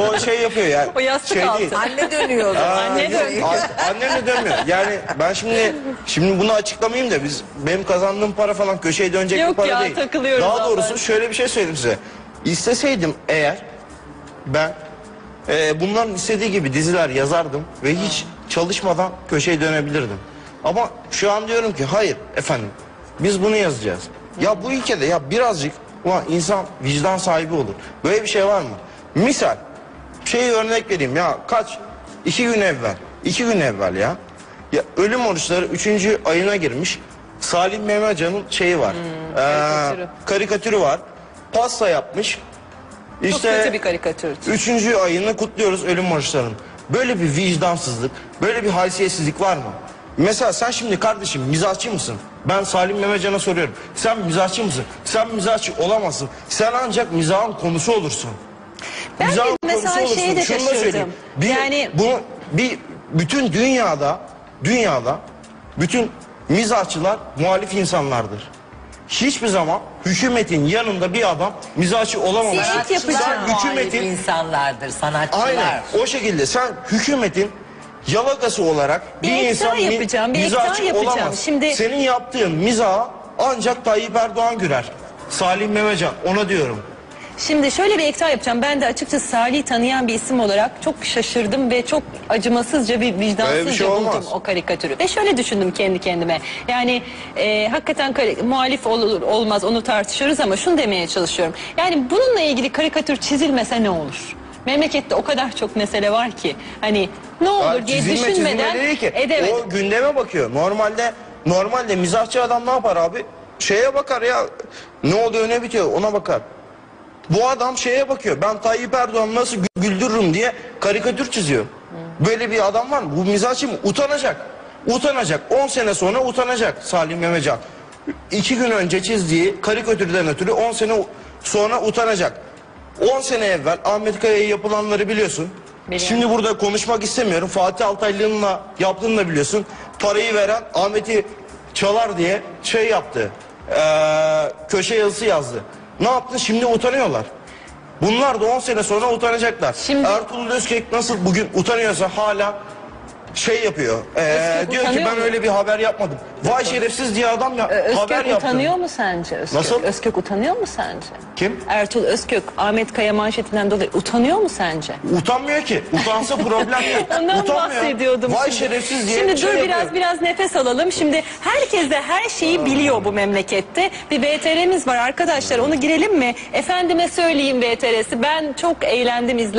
O şey yapıyor yani. O yastık şey altı. değil. Anne dönüyor o zaman. Aa, Anne dönüyor. Annem de dönmüyor. Yani ben şimdi şimdi bunu açıklamayayım da biz benim kazandığım para falan köşeye dönecek Yok bir para ya, değil. takılıyoruz Daha doğrusu şöyle bir şey söyleyeyim size. İsteseydim eğer ben e, bunların istediği gibi diziler yazardım ve hiç çalışmadan köşeye dönebilirdim. Ama şu an diyorum ki hayır efendim biz bunu yazacağız. Ya bu ülkede ya birazcık ulan insan vicdan sahibi olur. Böyle bir şey var mı? Misal şeyi örnek vereyim ya kaç iki gün evvel iki gün evvel ya ya ölüm oruçları üçüncü ayına girmiş Salim Mehmetcan'ın şeyi var Ee, karikatürü. karikatürü var pasta yapmış Çok işte kötü bir karikatür. Üçüncü ayını kutluyoruz ölüm oruçlarının. Böyle bir vicdansızlık, böyle bir haysiyetsizlik var mı? Mesela sen şimdi kardeşim mizahçı mısın? Ben Salim Mehmetcan'a soruyorum. Sen mizahçı mısın? Sen mizahçı olamazsın. Sen ancak mizahın konusu olursun. Ben de Mizahın mesela konusu şeyi de Şunu da şaşırdım. söyleyeyim. Bir, Yani- bunu bir bütün dünyada dünyada bütün mizahçılar muhalif insanlardır. Hiçbir zaman hükümetin yanında bir adam mizahçı olamamış. Siyaset yapacağım. Sen hükümetin insanlardır, sanatçılar. Aynen o şekilde sen hükümetin yalakası olarak Bir bir, ekran insan mi- yapacağım, bir ekran mizahçı yapacağım. olamaz. Şimdi- Senin yaptığın mizaha ancak Tayyip Erdoğan güler. Salim Memecan ona diyorum. Şimdi şöyle bir ekran yapacağım. Ben de açıkçası Salih'i tanıyan bir isim olarak çok şaşırdım ve çok acımasızca bir Öyle bir vicdansızca şey buldum olmaz. o karikatürü. Ve şöyle düşündüm kendi kendime. Yani e, hakikaten kari- muhalif olur olmaz onu tartışıyoruz ama şunu demeye çalışıyorum. Yani bununla ilgili karikatür çizilmese ne olur? Memlekette o kadar çok mesele var ki hani ne olur diye çizilme düşünmeden çizilme değil ki. edemedim. O gündeme bakıyor. Normalde normalde mizahçı adam ne yapar abi? Şeye bakar ya. Ne oluyor ne bitiyor ona bakar. Bu adam şeye bakıyor. Ben Tayyip Erdoğan nasıl gü- güldürürüm diye karikatür çiziyor. Böyle bir adam var mı? Bu mizahçı mı? Utanacak. Utanacak. 10 sene sonra utanacak Salim Memecan. İki gün önce çizdiği karikatürden ötürü 10 sene sonra utanacak. 10 sene evvel Ahmet Kaya'ya yapılanları biliyorsun. Biliyorum. Şimdi burada konuşmak istemiyorum. Fatih Altaylı'nınla yaptığını da biliyorsun. Parayı veren Ahmet'i çalar diye şey yaptı. Ee, köşe yazısı yazdı. Ne yaptı? Şimdi utanıyorlar. Bunlar da 10 sene sonra utanacaklar. Şimdi- Ertuğrul Özkek nasıl bugün utanıyorsa hala şey yapıyor. Ee, Özkök diyor ki utanıyor ben mu? öyle bir haber yapmadım. Vay şerefsiz diye adam ya Özkök haber yaptı. utanıyor mu sence Özkök? Nasıl? Özkök utanıyor mu sence? Kim? Ertuğrul Özkök Ahmet Kaya manşetinden dolayı utanıyor mu sence? Utanmıyor ki. Utansa problem yok. Ondan Utanmıyor. bahsediyordum. Vay şimdi. şerefsiz diye Şimdi şey dur biraz yapıyor. biraz nefes alalım. Şimdi herkes de her şeyi biliyor bu memlekette. Bir VTR'miz var arkadaşlar onu girelim mi? Efendime söyleyeyim VTR'si. Ben çok eğlendim izler.